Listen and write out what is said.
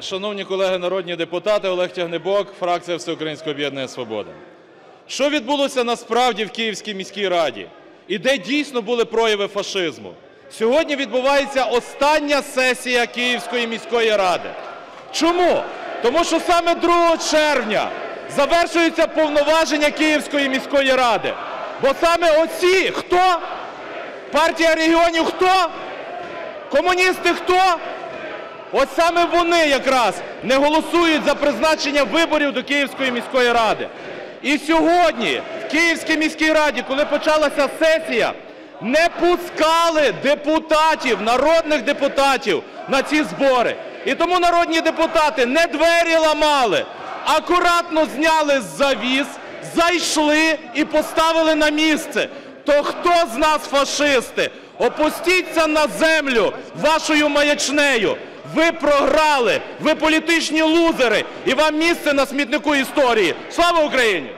Шановні колеги народні депутати, Олег Тягнебок, фракція Всеукраїнського об'єднання «Свобода». Що відбулося насправді в Київській міській раді? І де дійсно були прояви фашизму? Сьогодні відбувається остання сесія Київської міської ради. Чому? Тому що саме 2 червня завершуються повноваження Київської міської ради. Бо саме оці хто? Партія регіонів хто? Комуністи хто? Ось саме вони якраз не голосують за призначення виборів до Київської міської ради. І сьогодні в Київській міській раді, коли почалася сесія, не пускали депутатів, народних депутатів на ці збори. І тому народні депутати не двері ламали, акуратно зняли з завіс, зайшли і поставили на місце. То хто з нас фашисти? Опустіться на землю вашою маячнею. Ви програли, ви політичні лузери, і вам місце на смітнику історії. Слава Україні!